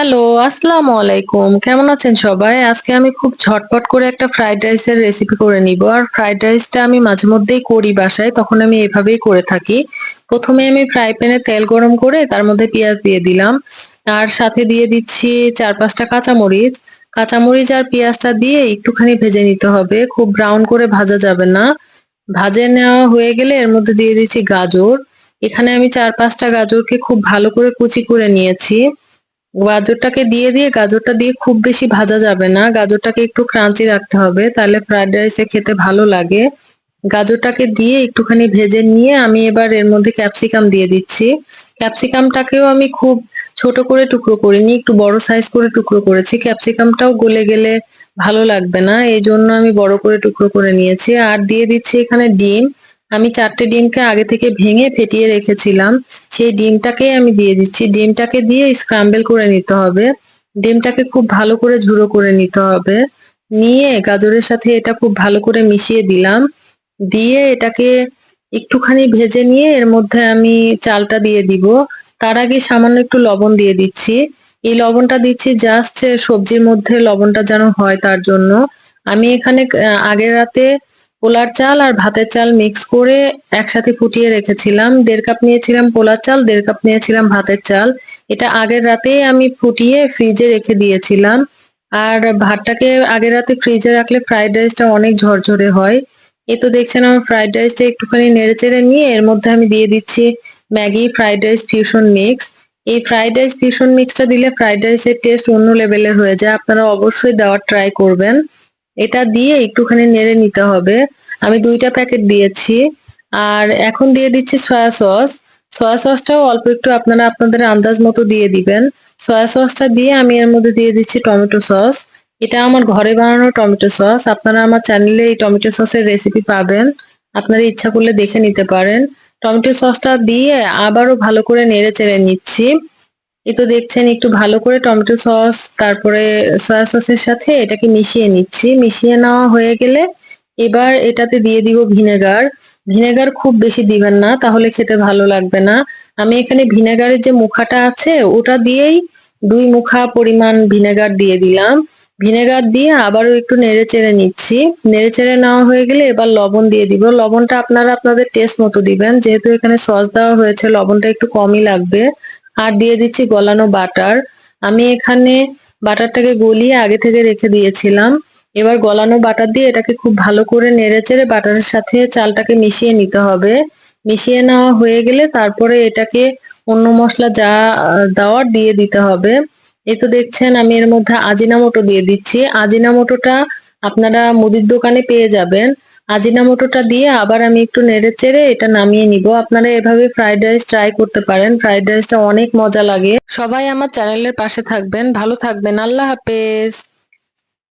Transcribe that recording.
Hello, আসসালামু আলাইকুম। কেমন আছেন সবাই? আজকে আমি খুব ঝটপট করে একটা ফ্রাইড রাইসের রেসিপি করে নিব। আর ফ্রাইড রাইসটা আমি মাঝে মধ্যেই করি বাসায়, তখন আমি এভাবেই করে থাকি। প্রথমে আমি ফ্রাই প্যানে তেল গরম করে তার মধ্যে পেঁয়াজ দিয়ে দিলাম। আর সাথে দিয়ে দিচ্ছি চার পাঁচটা কাঁচামরিচ। কাঁচামরিচ আর পেঁয়াজটা দিয়ে একটুখানি ভেজে নিতে হবে। খুব ব্রাউন করে ভাজা যাবে না। ভাজে নেওয়া হয়ে গেলে এর মধ্যে দিয়ে দিচ্ছি গাজর। এখানে আমি চার পাঁচটা গাজরকে খুব ভালো করে কুচি করে নিয়েছি। গাজরটাকে দিয়ে দিয়ে গাজরটা দিয়ে খুব বেশি ভাজা যাবে না। গাজরটাকে একটু ক্রাঞ্চি রাখতে হবে তাহলে ফ্রাইড রাইসে খেতে ভালো লাগে। গাজরটাকে দিয়ে একটুখানি ভেজে নিয়ে আমি এবার এর মধ্যে ক্যাপসিকাম দিয়ে দিচ্ছি। ক্যাপসিকামটাকেও আমি খুব ছোট করে টুকরো করিনি, একটু বড় সাইজ করে টুকরো করেছি। ক্যাপসিকামটাও গলে গেলে ভালো লাগবে না। এই জন্য আমি বড় করে টুকরো করে নিয়েছি। আর দিয়ে দিচ্ছি এখানে ডিম। আমি চারটে ডিমকে আগে থেকে ভেঙে ফেটিয়ে রেখেছিলাম। সেই ডিমটাকেই আমি দিয়ে দিচ্ছি। ডিমটাকে দিয়ে স্ক্রাম্বল করে নিতে হবে। ডিমটাকে খুব ভালো করে ঝুড়ো করে নিতে হবে। নিয়ে গাজরের সাথে এটা খুব ভালো করে মিশিয়ে দিলাম। দিয়ে এটাকে একটুখানি ভেজে নিয়ে এর মধ্যে আমি চালটা দিয়ে দিব। তার আগে সামান্য একটু লবণ দিয়ে দিচ্ছি। এই লবণটা দিচ্ছি জাস্ট সবজির মধ্যে লবণটা যেন হয় তার জন্য। আমি এখানে আগের রাতে পোলার চাল আর ভাতের চাল মিক্স করে একসাথে ফুটিয়ে রেখেছিলাম। দেড় কাপ নিয়েছিলাম পোলার চাল, দেড় কাপ নিয়েছিলাম ভাতের চাল। এটা আগের রাতেই আমি ফুটিয়ে ফ্রিজে রেখে দিয়েছিলাম। আর ভাতটাকে আগের রাতে ফ্রিজে রাখলে ফ্রাইড রাইসটা অনেক ঝরঝরে হয়। এ তো দেখছেন আমার ফ্রাইড রাইসটা একটুখানি নেড়ে চেড়ে নিয়ে এর মধ্যে আমি দিয়ে দিচ্ছি Maggi fried rice fusion mix. এই ফ্রাইড রাইস ফিউশন মিক্সটা দিলে ফ্রাইড রাইসের টেস্ট অন্য লেভেলের হয়ে যায়। আপনারা অবশ্যই দেওয়ার ট্রাই করবেন। এটা দিয়ে একটুখানি নেড়ে নিতে হবে। আমি দুইটা প্যাকেট দিয়েছি। আর এখন দিয়ে দিচ্ছি সয়া সস। সয়া সসটাও অল্প একটু আপনারা আপনাদের আন্দাজ মতো দিয়ে দিবেন। সয়া সসটা দিয়ে আমি এর মধ্যে দিয়ে দিচ্ছি টমেটো সস। এটা আমার ঘরে বানানো টমেটো সস। আপনারা আমার চ্যানেলে এই টমেটো সসের রেসিপি পাবেন। আপনারা ইচ্ছা করলে দেখে নিতে পারেন। টমেটো সসটা দিয়ে আবারও ভালো করে নেড়ে চেড়ে নিচ্ছি। এই তো দেখছেন একটু ভালো করে টমেটো সস, তারপরে সয়া সসের সাথে এটাকে মিশিয়ে নিচ্ছি। মিশিয়ে নেওয়া হয়ে গেলে এবার এটাতে দিয়ে দিব ভিনেগার। ভিনেগার খুব বেশি দিবেন না, তাহলে খেতে ভালো লাগবে না। আমি এখানে ভিনেগারের যে মুখাটা আছে, ওটা দিয়েই দুই মুখা পরিমাণ ভিনেগার দিয়ে দিলাম। ভিনেগার দিয়ে আবারও একটু নেড়ে চেড়ে নিচ্ছি। নেড়ে চেড়ে নেওয়া হয়ে গেলে এবার লবণ দিয়ে দিব। লবণটা আপনারা আপনাদের টেস্ট মতো দিবেন। যেহেতু এখানে সস দেওয়া হয়েছে, লবণটা একটু কমই লাগবে। আর দিয়ে দিচ্ছি গলানো বাটার। আমি এখানে বাটারটাকে গলিয়ে আগে থেকে রেখে দিয়েছিলাম। এবার গলানো বাটার দিয়ে এটাকে খুব ভালো করে নেড়েচেড়ে বাটারের সাথে চালটাকে মিশিয়ে নিতে হবে। মিশিয়ে নেওয়া হয়ে গেলে তারপরে এটাকে অন্য মশলা যা দেওয়ার দিয়ে দিতে হবে। এই তো দেখছেন আমি এর মধ্যে আজিনামোটো দিয়ে দিচ্ছি। আজিনামোটোটা আপনারা মুদির দোকানে পেয়ে যাবেন। আজিনামোটোটা দিয়ে আবার আমি একটু নেড়ে চেড়ে এটা নামিয়ে নিব। আপনারা এভাবে ফ্রাইড রাইস ট্রাই করতে পারেন। ফ্রাইড রাইসটা অনেক মজা লাগে। সবাই আমার চ্যানেলের পাশে থাকবেন, ভালো থাকবেন। আল্লাহ হাফেজ।